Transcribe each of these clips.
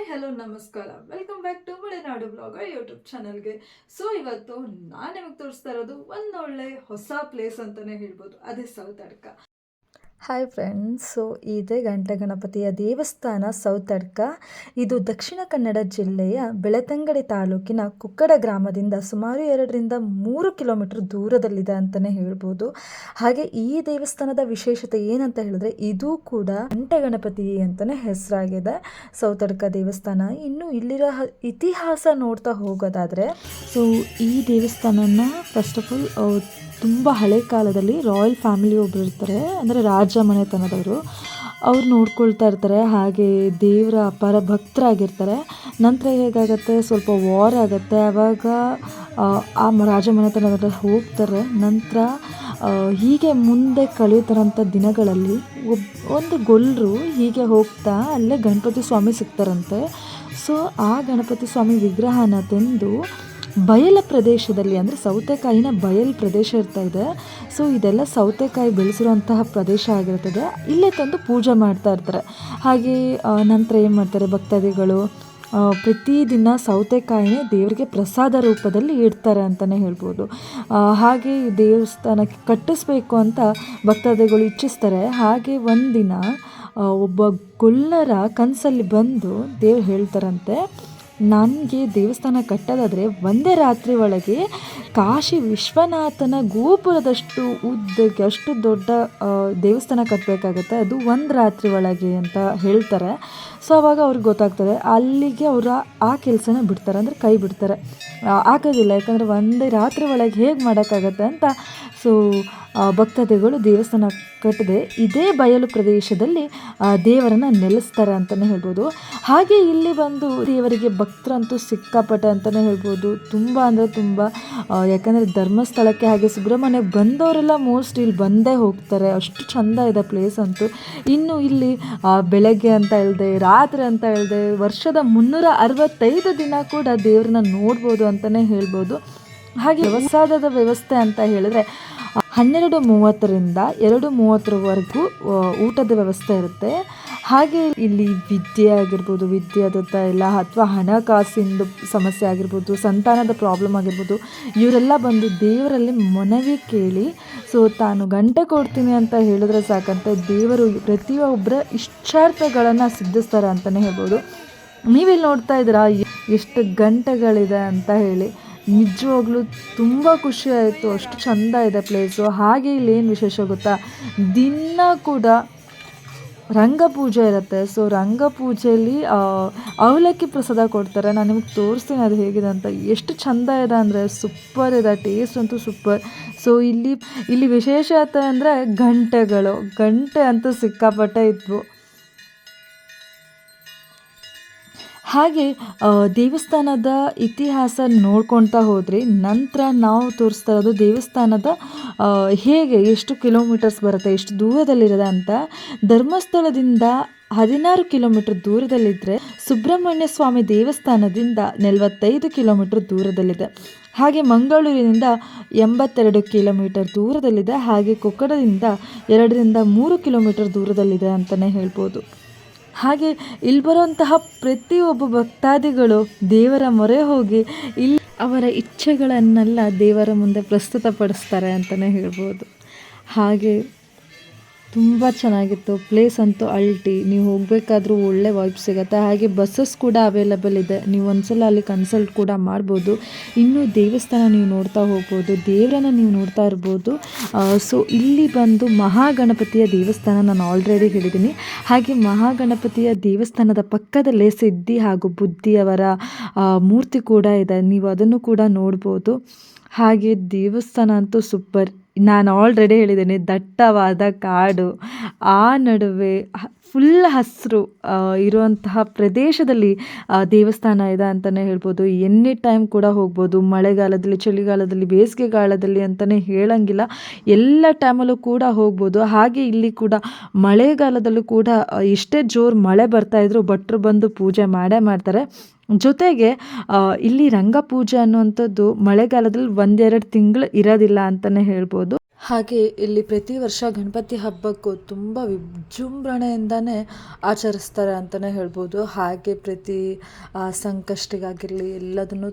Hi, hello, ನಮಸ್ಕಾರ. Welcome back to Malenadu blogger YouTube ಚಾನಲ್ಗೆ so ಇವತ್ತು ನಾನು ನಿಮಗೆ ತೋರಿಸ್ತಾ ಇರೋದು ಒಂದೊಳ್ಳೆ ಹೊಸ ಪ್ಲೇಸ್ ಅಂತಲೇ ಹೇಳ್ಬೋದು. ಅದೇ south Adka hi friends so ಇದೇ ಗಂಟೆ ಗಣಪತಿಯ ದೇವಸ್ಥಾನ ಸೌತಡ್ಕ ಇದು ದಕ್ಷಿಣ ಕನ್ನಡ ಜಿಲ್ಲೆಯ ಬೆಳತಂಗಡಿ ತಾಲೂಕಿನ ಕುಕ್ಕಡ ಗ್ರಾಮದಿಂದ ಸುಮಾರು ಎರಡರಿಂದ ಮೂರು ಕಿಲೋಮೀಟರ್ ದೂರದಲ್ಲಿದೆ ಅಂತಲೇ ಹೇಳ್ಬೋದು. ಹಾಗೆ ಈ ದೇವಸ್ಥಾನದ ವಿಶೇಷತೆ ಏನಂತ ಹೇಳಿದ್ರೆ ಇದು ಕೂಡ ಗಂಟೆ ಗಣಪತಿ ಅಂತಲೇ ಹೆಸರಾಗಿದೆ. ಸೌತಡ್ಕ ದೇವಸ್ಥಾನ. ಇನ್ನು ಇಲ್ಲಿರೋ ಇತಿಹಾಸ ನೋಡ್ತಾ ಹೋಗೋದಾದರೆ ಸೊ ಈ ದೇವಸ್ಥಾನನ ಫಸ್ಟ್ ಆಫ್ ಆಲ್ ತುಂಬ ಹಳೆ ಕಾಲದಲ್ಲಿ ರಾಯಲ್ ಫ್ಯಾಮಿಲಿ ಒಬ್ಬರು ಇರ್ತಾರೆ ಅಂದರೆ ರಾಜ ಮನೆತನದವರು. ಅವ್ರು ನೋಡ್ಕೊಳ್ತಾ ಇರ್ತಾರೆ ಹಾಗೆ ದೇವರ ಅಪಾರ ಭಕ್ತರಾಗಿರ್ತಾರೆ. ನಂತರ ಹೇಗಾಗತ್ತೆ ಸ್ವಲ್ಪ ವಾರ್ ಆಗುತ್ತೆ ಆವಾಗ ಆ, ರಾಜ ಮನೆತನದವರು ಹೋಗ್ತಾರೆ. ನಂತರ ಹೀಗೆ ಮುಂದೆ ಕಳೆಯುತ್ತಾರಂಥ ದಿನಗಳಲ್ಲಿ ಒಬ್ ಒಂದು ಗೊಲ್ಲರು ಹೀಗೆ ಹೋಗ್ತಾ ಅಲ್ಲೇ ಗಣಪತಿ ಸ್ವಾಮಿ ಸಿಗ್ತಾರಂತೆ. ಸೊ ಆ ಗಣಪತಿ ಸ್ವಾಮಿ ವಿಗ್ರಹನ ತಂದು ಬಯಲ ಪ್ರದೇಶದಲ್ಲಿ ಅಂದರೆ ಸೌತೆಕಾಯಿನ ಬಯಲು ಪ್ರದೇಶ ಇರ್ತಾ ಇದೆ. ಸೊ ಇದೆಲ್ಲ ಸೌತೆಕಾಯಿ ಬೆಳೆಸಿರುವಂತಹ ಪ್ರದೇಶ ಆಗಿರ್ತದೆ. ಇಲ್ಲೇ ತಂದು ಪೂಜೆ ಮಾಡ್ತಾ ಇರ್ತಾರೆ. ಹಾಗೆ ನಂತರ ಏನು ಮಾಡ್ತಾರೆ ಭಕ್ತಾದಿಗಳು? ಪ್ರತಿದಿನ ಸೌತೆಕಾಯಿನೇ ದೇವರಿಗೆ ಪ್ರಸಾದ ರೂಪದಲ್ಲಿ ಇಡ್ತಾರೆ ಅಂತಲೇ ಹೇಳ್ಬೋದು. ಹಾಗೆ ದೇವಸ್ಥಾನಕ್ಕೆ ಕಟ್ಟಿಸ್ಬೇಕು ಅಂತ ಭಕ್ತಾದಿಗಳು ಇಚ್ಛಿಸ್ತಾರೆ. ಹಾಗೆ ಒಂದಿನ ಒಬ್ಬ ಗೊಲ್ಲರ ಕನಸಲ್ಲಿ ಬಂದು ದೇವ್ರು ಹೇಳ್ತಾರಂತೆ ನನಗೆ ದೇವಸ್ಥಾನ ಕಟ್ಟೋದಾದರೆ ಒಂದೇ ರಾತ್ರಿ ಒಳಗೆ ಕಾಶಿ ವಿಶ್ವನಾಥನ ಗೋಪುರದಷ್ಟು ಉದ್ದಕ್ಕೆ ಅಷ್ಟು ದೊಡ್ಡ ದೇವಸ್ಥಾನ ಕಟ್ಟಬೇಕಾಗತ್ತೆ ಅದು ಒಂದು ರಾತ್ರಿ ಒಳಗೆ ಅಂತ ಹೇಳ್ತಾರೆ. ಸೊ ಅವಾಗ ಅವ್ರಿಗೆ ಗೊತ್ತಾಗ್ತದೆ. ಅಲ್ಲಿಗೆ ಅವರು ಆ ಕೆಲಸನ ಬಿಡ್ತಾರೆ, ಅಂದರೆ ಕೈ ಬಿಡ್ತಾರೆ. ಆಗೋದಿಲ್ಲ, ಯಾಕಂದರೆ ಒಂದೇ ರಾತ್ರಿ ಒಳಗೆ ಹೇಗೆ ಮಾಡೋಕ್ಕಾಗತ್ತೆ ಅಂತ. ಸೊ ಭಕ್ತಾದಿಗಳು ದೇವಸ್ಥಾನ ಕಟ್ಟದೆ ಇದೇ ಬಯಲು ಪ್ರದೇಶದಲ್ಲಿ ದೇವರನ್ನು ನೆಲೆಸ್ತಾರೆ ಅಂತಲೇ ಹೇಳ್ಬೋದು. ಹಾಗೆ ಇಲ್ಲಿ ಬಂದು ದೇವರಿಗೆ ಭಕ್ತರಂತೂ ಸಿಕ್ಕಾಪಟ್ಟೆ ಅಂತಲೇ ಹೇಳ್ಬೋದು. ತುಂಬ ಅಂದರೆ ತುಂಬ ಯಾಕಂದರೆ ಧರ್ಮಸ್ಥಳಕ್ಕೆ ಹಾಗೆ ಸುಬ್ರಹ್ಮಣ್ಯ ಬಂದವರೆಲ್ಲ ಮೋಸ್ಟ್ ಇಲ್ಲಿ ಬಂದೇ ಹೋಗ್ತಾರೆ. ಅಷ್ಟು ಚಂದ ಇದೆ ಪ್ಲೇಸ್ ಅಂತೂ. ಇನ್ನು ಇಲ್ಲಿ ಬೆಳಗ್ಗೆ ಅಂತ ಹೇಳಿದೆ, ರಾತ್ರಿ ಅಂತ ಹೇಳಿದೆ, ವರ್ಷದ ಮುನ್ನೂರ ಅರವತ್ತೈದು ದಿನ ಕೂಡ ದೇವ್ರನ್ನ ನೋಡ್ಬೋದು ಅಂತಲೇ ಹೇಳ್ಬೋದು. ಹಾಗೆ ಪ್ರಸಾದದ ವ್ಯವಸ್ಥೆ ಅಂತ ಹೇಳಿದ್ರೆ, ಹನ್ನೆರಡು ಮೂವತ್ತರಿಂದ ಎರಡು ಮೂವತ್ತರವರೆಗೂ ಊಟದ ವ್ಯವಸ್ಥೆ ಇರುತ್ತೆ. ಹಾಗೆ ಇಲ್ಲಿ ವಿದ್ಯೆ ಆಗಿರ್ಬೋದು, ವಿದ್ಯಾದತ್ತ ಎಲ್ಲ ಅಥವಾ ಹಣಕಾಸಿಂದು ಸಮಸ್ಯೆ ಆಗಿರ್ಬೋದು, ಸಂತಾನದ ಪ್ರಾಬ್ಲಮ್ ಆಗಿರ್ಬೋದು, ಇವರೆಲ್ಲ ಬಂದು ದೇವರಲ್ಲಿ ಮನವಿ ಕೇಳಿ ಸೊ ತಾನು ಗಂಟೆ ಕೊಡ್ತೀನಿ ಅಂತ ಹೇಳಿದ್ರೆ ಸಾಕಂತ, ದೇವರು ಪ್ರತಿಯೊಬ್ಬರ ಇಷ್ಟಾರ್ಥಗಳನ್ನು ಸಿದ್ಧಿಸ್ತಾರೆ ಅಂತಲೇ ಹೇಳ್ಬೋದು. ನೀವಿಲ್ಲಿ ನೋಡ್ತಾ ಇದ್ದೀರಾ? ಎಷ್ಟು ಗಂಟೆಗಳಿದೆ ಅಂತ ಹೇಳಿ. ನಿಜವಾಗ್ಲೂ ತುಂಬ ಖುಷಿ ಆಯಿತು, ಅಷ್ಟು ಚಂದ ಇದೆ ಪ್ಲೇಸು ಹಾಗೆ ಇಲ್ಲಿ ಏನು ವಿಶೇಷ ಗೊತ್ತಾ? ದಿನ ಕೂಡ ರಂಗಪೂಜೆ ಇರುತ್ತೆ. ಸೊ ರಂಗಪೂಜೆಯಲ್ಲಿ ಪೂಜೆಯಲ್ಲಿ ಅವಲಕ್ಕಿ ಪ್ರಸಾದ ಕೊಡ್ತಾರೆ. ನಾನು ನಿಮಗೆ ತೋರಿಸ್ತೀನಿ ಅದು ಹೇಗಿದೆ ಅಂತ. ಎಷ್ಟು ಚಂದ ಇದೆ ಅಂದರೆ ಸೂಪರ್ ಇದೆ. ಟೇಸ್ಟ್ ಅಂತೂ ಸೂಪರ್ ಸೊ ಇಲ್ಲಿ ಇಲ್ಲಿ ವಿಶೇಷತೆ ಅಂದರೆ ಗಂಟೆಗಳು. ಗಂಟೆ ಅಂತೂ ಸಿಕ್ಕಾಪಟ್ಟೆ ಇದ್ವು. ಹಾಗೆ ದೇವಸ್ಥಾನದ ಇತಿಹಾಸ ನೋಡ್ಕೊಳ್ತಾ ಹೋದರೆ, ನಂತರ ನಾವು ತೋರಿಸ್ತಾ ಇರೋದು ದೇವಸ್ಥಾನದ ಹೇಗೆ ಎಷ್ಟು ಕಿಲೋಮೀಟರ್ಸ್ ಬರುತ್ತೆ, ಎಷ್ಟು ದೂರದಲ್ಲಿರೋದ ಅಂತ. ಧರ್ಮಸ್ಥಳದಿಂದ ಹದಿನಾರು ಕಿಲೋಮೀಟರ್ ದೂರದಲ್ಲಿದ್ದರೆ ಸುಬ್ರಹ್ಮಣ್ಯ ಸ್ವಾಮಿ ದೇವಸ್ಥಾನದಿಂದ ನಲವತ್ತೈದು ಕಿಲೋಮೀಟರ್ ದೂರದಲ್ಲಿದೆ. ಹಾಗೆ ಮಂಗಳೂರಿನಿಂದ ಎಂಬತ್ತೆರಡು ಕಿಲೋಮೀಟರ್ ದೂರದಲ್ಲಿದೆ. ಹಾಗೆ ಕೊಕ್ಕಡದಿಂದ ಎರಡರಿಂದ ಮೂರು ಕಿಲೋಮೀಟರ್ ದೂರದಲ್ಲಿದೆ ಅಂತಲೇ ಹೇಳ್ಬೋದು. ಹಾಗೆ ಇಲ್ಲಿ ಬರುವಂತಹ ಪ್ರತಿಯೊಬ್ಬ ಭಕ್ತಾದಿಗಳು ದೇವರ ಮೊರೆ ಹೋಗಿ ಇಲ್ಲಿ ಅವರ ಇಚ್ಛೆಗಳನ್ನೆಲ್ಲ ದೇವರ ಮುಂದೆ ಪ್ರಸ್ತುತಪಡಿಸ್ತಾರೆ ಅಂತಲೇ ಹೇಳ್ಬೋದು. ಹಾಗೆ ತುಂಬ ಚೆನ್ನಾಗಿತ್ತು. ಪ್ಲೇಸ್ ಅಂತೂ ಅಲ್ಟಿ. ನೀವು ಹೋಗಬೇಕಾದ್ರೂ ಒಳ್ಳೆ ವೈಬ್ ಸಿಗುತ್ತೆ. ಹಾಗೆ ಬಸ್ಸಸ್ ಕೂಡ ಅವೈಲಬಲ್ ಇದೆ. ನೀವು ಒಂದ್ಸಲ ಅಲ್ಲಿ ಕನ್ಸಲ್ಟ್ ಕೂಡ ಮಾಡ್ಬೋದು. ಇನ್ನು ದೇವಸ್ಥಾನ ನೀವು ನೋಡ್ತಾ ಹೋಗ್ಬೋದು. ದೇವರನ್ನ ನೀವು ನೋಡ್ತಾ ಇರ್ಬೋದು. ಸೊ ಇಲ್ಲಿ ಬಂದು ಮಹಾಗಣಪತಿಯ ದೇವಸ್ಥಾನ ನಾನು ಆಲ್ರೆಡಿ ಹೇಳಿದ್ದೀನಿ. ಹಾಗೆ ಮಹಾಗಣಪತಿಯ ದೇವಸ್ಥಾನದ ಪಕ್ಕದಲ್ಲೇ ಸಿದ್ಧಿ ಹಾಗೂ ಬುದ್ಧಿಯವರ ಮೂರ್ತಿ ಕೂಡ ಇದೆ. ನೀವು ಅದನ್ನು ಕೂಡ ನೋಡ್ಬೋದು. ಹಾಗೆ ದೇವಸ್ಥಾನ ಅಂತೂ ಸೂಪರ್ ನಾನು ಆಲ್ರೆಡಿ ಹೇಳಿದ್ದೇನೆ, ದಟ್ಟವಾದ ಕಾಡು. ಆ ನಡುವೆ ಫುಲ್ ಹಸಿರು ಇರುವಂತಹ ಪ್ರದೇಶದಲ್ಲಿ ದೇವಸ್ಥಾನ ಇದೆ ಅಂತಲೇ ಹೇಳ್ಬೋದು. ಎನಿ ಟೈಮ್ ಕೂಡ ಹೋಗ್ಬೋದು. ಮಳೆಗಾಲದಲ್ಲಿ, ಚಳಿಗಾಲದಲ್ಲಿ, ಬೇಸಿಗೆಗಾಲದಲ್ಲಿ ಅಂತಲೇ ಹೇಳಂಗಿಲ್ಲ. ಎಲ್ಲ ಟೈಮಲ್ಲೂ ಕೂಡ ಹೋಗ್ಬೋದು. ಹಾಗೆ ಇಲ್ಲಿ ಕೂಡ ಮಳೆಗಾಲದಲ್ಲೂ ಕೂಡ ಎಷ್ಟೇ ಜೋರು ಮಳೆ ಬರ್ತಾಯಿದ್ರು ಭಟ್ರು ಬಂದು ಪೂಜೆ ಮಾಡೇ ಮಾಡ್ತಾರೆ. ಜೊತೆಗೆ ಇಲ್ಲಿ ಇಲ್ಲಿ ರಂಗಪೂಜೆ ಅನ್ನುವಂಥದ್ದು ಮಳೆಗಾಲದಲ್ಲಿ ಒಂದೆರಡು ತಿಂಗಳು ಇರೋದಿಲ್ಲ ಅಂತಲೇ ಹೇಳ್ಬೋದು. ಹಾಗೆ ಇಲ್ಲಿ ಪ್ರತಿ ವರ್ಷ ಗಣಪತಿ ಹಬ್ಬಕ್ಕೂ ತುಂಬ ವಿಜೃಂಭಣೆಯಿಂದನೇ ಆಚರಿಸ್ತಾರೆ ಅಂತಲೇ ಹೇಳ್ಬೋದು. ಹಾಗೆ ಪ್ರತಿ ಸಂಕಷ್ಟಿಗಾಗಿರಲಿ ಎಲ್ಲದನ್ನು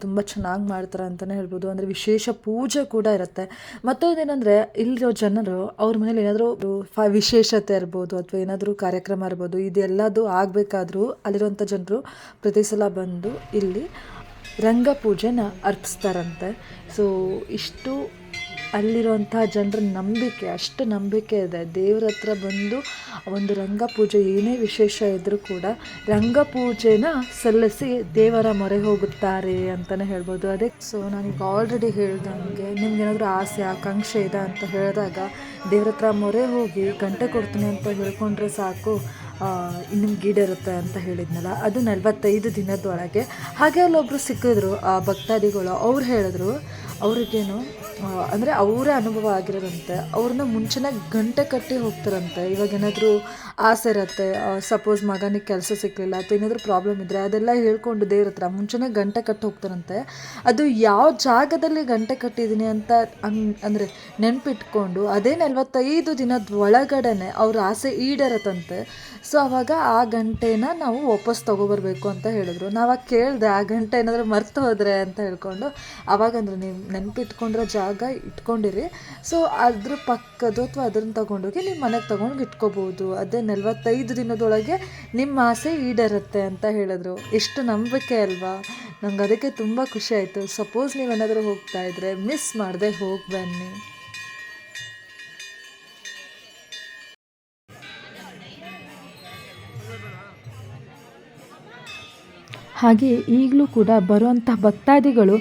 ತುಂಬ ಚೆನ್ನಾಗಿ ಮಾಡ್ತಾರೆ ಅಂತಲೇ ಹೇಳ್ಬೋದು. ಅಂದರೆ ವಿಶೇಷ ಪೂಜೆ ಕೂಡ ಇರುತ್ತೆ. ಮತ್ತೊಂದೇನೆಂದರೆ, ಇಲ್ಲಿರೋ ಜನರು ಅವ್ರ ಮನೇಲಿ ಏನಾದರೂ ಫ, ವಿಶೇಷತೆ ಇರ್ಬೋದು ಅಥವಾ ಏನಾದರೂ ಕಾರ್ಯಕ್ರಮ ಇರ್ಬೋದು ಇದೆಲ್ಲದು ಆಗಬೇಕಾದ್ರೂ ಅಲ್ಲಿರುವಂಥ ಜನರು ಪ್ರತಿ ಸಲ ಬಂದು ಇಲ್ಲಿ ರಂಗಪೂಜೆನ ಅರ್ಪಿಸ್ತಾರಂತೆ. ಸೊ ಇಷ್ಟು ಅಲ್ಲಿರುವಂಥ ಜನರ ನಂಬಿಕೆ, ಅಷ್ಟು ನಂಬಿಕೆ ಇದೆ. ದೇವ್ರ ಹತ್ರ ಬಂದು ಒಂದು ರಂಗ ಪೂಜೆ ಏನೇ ವಿಶೇಷ ಇದ್ದರೂ ಕೂಡ ರಂಗ ಪೂಜೆನ ಸಲ್ಲಿಸಿ ದೇವರ ಮೊರೆ ಹೋಗುತ್ತಾರೆ ಅಂತಲೇ ಹೇಳ್ಬೋದು. ಅದೇ ಸೊ, ನನಗೆ ಆಲ್ರೆಡಿ ಹೇಳ್ದಂಗೆ ನಿಮ್ಗೇನಾದರೂ ಆಸೆ, ಆಕಾಂಕ್ಷೆ ಇದೆ ಅಂತ ಹೇಳಿದಾಗ ದೇವ್ರ ಹತ್ರ ಮೊರೆ ಹೋಗಿ ಗಂಟೆ ಕೊಡ್ತೀನಿ ಅಂತ ಹೇಳ್ಕೊಂಡ್ರೆ ಸಾಕು. ನಿಮ್ಗೆ ಈಡೇರುತ್ತೆ ಅಂತ ಹೇಳಿದ್ನಲ್ಲ, ಅದು ನಲವತ್ತೈದು ದಿನದೊಳಗೆ. ಹಾಗೆ ಅಲ್ಲೊಬ್ಬರು ಸಿಕ್ಕಿದ್ರು, ಆ ಭಕ್ತಾದಿಗಳು. ಅವ್ರು ಹೇಳಿದ್ರು, ಅವ್ರಿಗೇನು ಅಂದರೆ ಅವರ ಅನುಭವ ಆಗಿರೋದಂತೆ, ಅವ್ರನ್ನ ಮುಂಚೆನೇ ಗಂಟೆ ಕಟ್ಟಿ ಹೋಗ್ತಾರಂತೆ. ಇವಾಗ ಏನಾದರೂ ಆಸೆ ಇರತ್ತೆ ಸಪೋಸ್ ಮಗನಿಗೆ ಕೆಲಸ ಸಿಕ್ಕಲಿಲ್ಲ ಅಥವಾ ಏನಾದರೂ ಪ್ರಾಬ್ಲಮ್ ಇದ್ದರೆ ಅದೆಲ್ಲ ಹೇಳ್ಕೊಂಡು ದೇವ್ರ ಹತ್ರ ಮುಂಚೆನೇ ಗಂಟೆ ಕಟ್ಟಿ ಹೋಗ್ತಾರಂತೆ. ಅದು ಯಾವ ಜಾಗದಲ್ಲಿ ಗಂಟೆ ಕಟ್ಟಿದ್ದೀನಿ ಅಂತ ಅಂದರೆ ನೆನಪಿಟ್ಕೊಂಡು ಅದೇ ನಲವತ್ತೈದು ದಿನದ ಒಳಗಡೆನೆ ಅವ್ರ ಆಸೆ ಈಡೇರತ್ತಂತೆ. ಸೊ ಅವಾಗ ಆ ಗಂಟೆನ ನಾವು ವಾಪಸ್ ತೊಗೊಬರ್ಬೇಕು ಅಂತ ಹೇಳಿದ್ರು. ನಾವಾಗ ಕೇಳಿದೆ, ಆ ಗಂಟೆ ಏನಾದರೂ ಮರ್ತು ಹೋದರೆ ಅಂತ ಹೇಳ್ಕೊಂಡು, ಅವಾಗಂದ್ರೆ ನೀವು ನೆನಪಿಟ್ಕೊಂಡಿರೋ ಜಾಗ ಇಟ್ಕೊಂಡಿರಿ. ಸೊ ಅದ್ರ ಪಕ್ಕದ್ದು ಅಥವಾ ಅದನ್ನು ತಗೊಂಡೋಗಿ ನಿಮ್ಮ ಮನೆಗೆ ತೊಗೊಂಡು ಇಟ್ಕೋಬೋದು. ಅದೇ ನಲವತ್ತೈದು ದಿನದೊಳಗೆ ನಿಮ್ಮ ಆಸೆ ಈಡರುತ್ತೆ ಅಂತ ಹೇಳಿದ್ರು. ಎಷ್ಟು ನಂಬಿಕೆ ಅಲ್ವಾ? ನಂಗೆ ಅದಕ್ಕೆ ತುಂಬ ಖುಷಿ ಆಯಿತು. ಸಪೋಸ್ ನೀವೇನಾದರೂ ಹೋಗ್ತಾ ಇದ್ರೆ ಮಿಸ್ ಮಾಡದೆ ಹೋಗಿ ಬನ್ನಿ. ಹಾಗೆ ಈಗಲೂ ಕೂಡ ಬರುವಂಥ ಭಕ್ತಾದಿಗಳು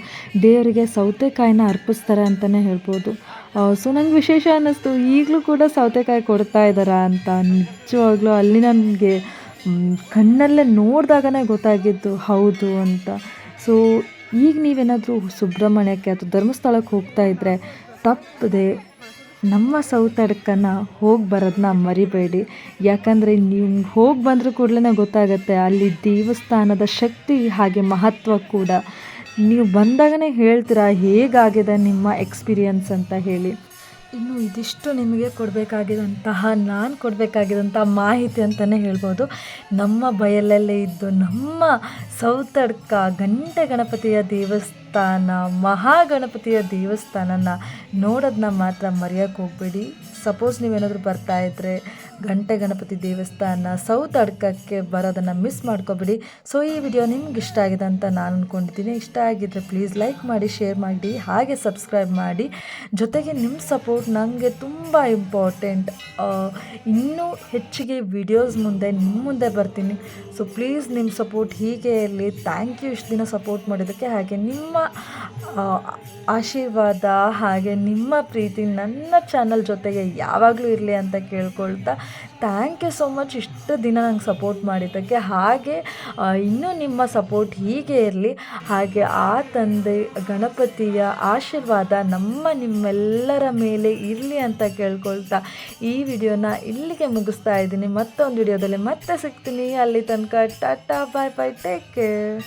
ದೇವರಿಗೆ ಸೌತೆಕಾಯಿನ ಅರ್ಪಿಸ್ತಾರೆ ಅಂತಲೇ ಹೇಳ್ಬೋದು. ಸೊ ನಂಗೆ ವಿಶೇಷ ಅನ್ನಿಸ್ತು, ಈಗಲೂ ಕೂಡ ಸೌತೆಕಾಯಿ ಕೊಡ್ತಾ ಇದ್ದಾರಾ ಅಂತ ನಿಜವಾಗ್ಲೂ ಅಲ್ಲಿ ನನಗೆ ಕಣ್ಣಲ್ಲೇ ನೋಡಿದಾಗನೇ ಗೊತ್ತಾಗಿದ್ದು ಹೌದು ಅಂತ. ಸೊ ಈಗ ನೀವೇನಾದರೂ ಸುಬ್ರಹ್ಮಣ್ಯಕ್ಕೆ ಅಥವಾ ಧರ್ಮಸ್ಥಳಕ್ಕೆ ಹೋಗ್ತಾ ಇದ್ದರೆ ತಪ್ಪದೆ ನಮ್ಮ ಸೌತಡ್ಕನ ಹೋಗಿ ಬರೋದನ್ನ ಮರಿಬೇಡಿ. ಯಾಕಂದರೆ ನೀವು ಹೋಗಿ ಬಂದರೂ ಕೂಡಲೇ ಗೊತ್ತಾಗುತ್ತೆ, ಅಲ್ಲಿ ದೇವಸ್ಥಾನದ ಶಕ್ತಿ ಹಾಗೆ ಮಹತ್ವ ಕೂಡ. ನೀವು ಬಂದಾಗನೇ ಹೇಳ್ತೀರಾ, ಹೇಗಾಗಿದೆ ನಿಮ್ಮ ಎಕ್ಸ್ಪೀರಿಯನ್ಸ್ ಅಂತ ಹೇಳಿ. ಇನ್ನು ಇದಿಷ್ಟು ನಿಮಗೆ ಕೊಡಬೇಕಾಗಿದಂತಹ, ನಾನು ಕೊಡಬೇಕಾಗಿದಂಥ ಮಾಹಿತಿ ಅಂತಲೇ ಹೇಳ್ಬೋದು. ನಮ್ಮ ಬಯಲಲ್ಲೇ ಇದ್ದು ನಮ್ಮ ಸೌತಡ್ಕ ಗಂಟೆ ಗಣಪತಿಯ ದೇವಸ್ಥಾನ, ಮಹಾಗಣಪತಿಯ ದೇವಸ್ಥಾನನ ನೋಡೋದನ್ನ ಮಾತ್ರ ಮರೆಯೋಕ್ಕೆ ಹೋಗಬೇಡಿ. ಸಪೋಸ್ ನೀವೇನಾದರೂ ಬರ್ತಾ ಇದ್ದರೆ ಗಂಟೆ ಗಣಪತಿ ದೇವಸ್ಥಾನ ಸೌತ್ ಅಡ್ಕಕ್ಕೆ ಬರೋದನ್ನು ಮಿಸ್ ಮಾಡ್ಕೊಬೇಡಿ. ಸೊ ಈ ವಿಡಿಯೋ ನಿಮ್ಗೆ ಇಷ್ಟ ಆಗಿದೆ ಅಂತ ನಾನು ಅಂದ್ಕೊಂಡಿದ್ದೀನಿ ಇಷ್ಟ ಆಗಿದ್ದರೆ ಪ್ಲೀಸ್ ಲೈಕ್ ಮಾಡಿ ಶೇರ್ ಮಾಡಿ, ಹಾಗೆ ಸಬ್ಸ್ಕ್ರೈಬ್ ಮಾಡಿ. ಜೊತೆಗೆ ನಿಮ್ಮ ಸಪೋರ್ಟ್ ನನಗೆ ತುಂಬ ಇಂಪಾರ್ಟೆಂಟ್ ಇನ್ನೂ ಹೆಚ್ಚಿಗೆ ವಿಡಿಯೋಸ್ ಮುಂದೆ ನಿಮ್ಮ ಮುಂದೆ ಬರ್ತೀನಿ. ಸೊ ಪ್ಲೀಸ್ ನಿಮ್ಮ ಸಪೋರ್ಟ್ ಹೀಗೆ ಇರಲಿ ಥ್ಯಾಂಕ್ ಯು ಇಷ್ಟು ದಿನ ಸಪೋರ್ಟ್ ಮಾಡಿದ್ದಕ್ಕೆ. ಹಾಗೆ ನಿಮ್ಮ ಆಶೀರ್ವಾದ ಹಾಗೆ ನಿಮ್ಮ ಪ್ರೀತಿ ನನ್ನ ಚಾನಲ್ ಜೊತೆಗೆ ಯಾವಾಗಲೂ ಇರಲಿ ಅಂತ ಕೇಳ್ಕೊಳ್ತಾ ಥ್ಯಾಂಕ್ ಯು ಸೋ ಮಚ್ ಇಷ್ಟು ದಿನ ನಂಗೆ ಸಪೋರ್ಟ್ ಮಾಡಿದ್ದಕ್ಕೆ ಹಾಗೆ ಇನ್ನೂ ನಿಮ್ಮ ಸಪೋರ್ಟ್ ಹೀಗೆ ಇರಲಿ. ಹಾಗೆ ಆ ತಂದೆ ಗಣಪತಿಯ ಆಶೀರ್ವಾದ ನಮ್ಮ ನಿಮ್ಮೆಲ್ಲರ ಮೇಲೆ ಇರಲಿ ಅಂತ ಕೇಳ್ಕೊಳ್ತಾ ಈ ವಿಡಿಯೋನ ಇಲ್ಲಿಗೆ ಮುಗಿಸ್ತಾ ಇದ್ದೀನಿ. ಮತ್ತೊಂದು ವಿಡಿಯೋದಲ್ಲಿ ಮತ್ತೆ ಸಿಗ್ತೀನಿ. ಅಲ್ಲಿ ತನಕ tata bye bye take care